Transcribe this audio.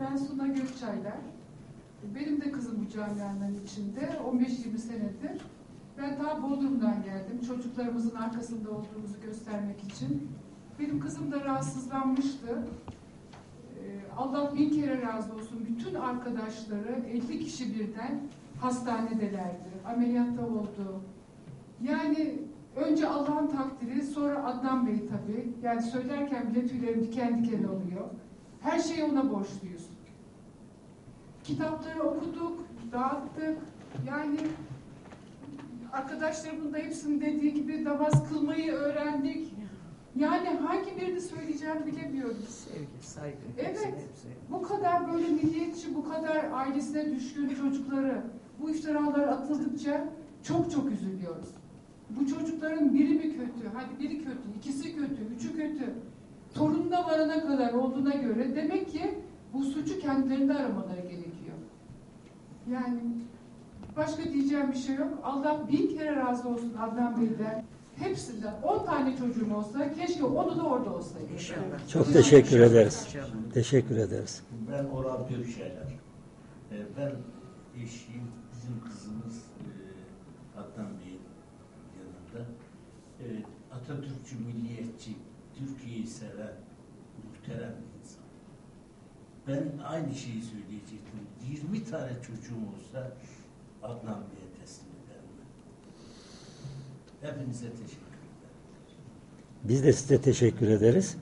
Ben Suna Gökçaylar. Benim de kızım bu camianın içinde. 15-20 senedir. Ben daha Bodrum'dan geldim. Çocuklarımızın arkasında olduğumuzu göstermek için. Benim kızım da rahatsızlanmıştı. Ee, Allah bin kere razı olsun. Bütün arkadaşları 50 kişi birden hastanedelerdi. Ameliyatta oldu. Yani önce Allah'ın takdiri, sonra Adnan Bey tabii. Yani söylerken bile tüylerim diken diken oluyor. Her şeyi ona borçluyuz. Kitapları okuduk, dağıttık. Yani arkadaşlarımın da hepsinin dediği gibi namaz kılmayı öğrendik. Yani hangi birini söyleyeceğim bilemiyorum. Sevgi, saygı. Evet. hepsi, hepsi. Bu kadar böyle milliyetçi, bu kadar ailesine düşkün çocukları bu iftiralar atıldıkça çok çok üzülüyoruz. Bu çocukların biri mi kötü, hadi biri kötü, ikisi kötü, üçü kötü. Torununa varana kadar olduğuna göre demek ki bu suçu kendilerinde aramaları gerekiyor. Yani başka diyeceğim bir şey yok. Allah bin kere razı olsun Adnan Bey'den. Hepsinden 10 tane çocuğum olsa keşke onu da orada olsaydı. İnşallah. Çok teşekkür ederiz. İnşallah. Teşekkür ederiz. Ben Orhan Gökşehirler. Ee, ben eşiyim, bizim kızımız e, Adnan Bey'in yanında. E, Atatürkçü, milliyetçi, Türkiye'yi seven, muhterem. Ben aynı şeyi söyleyecektim. 20 tane çocuğum olsa Adnan Bey'e teslim ederim. Hepinize teşekkür ederim. Biz de size teşekkür ederiz.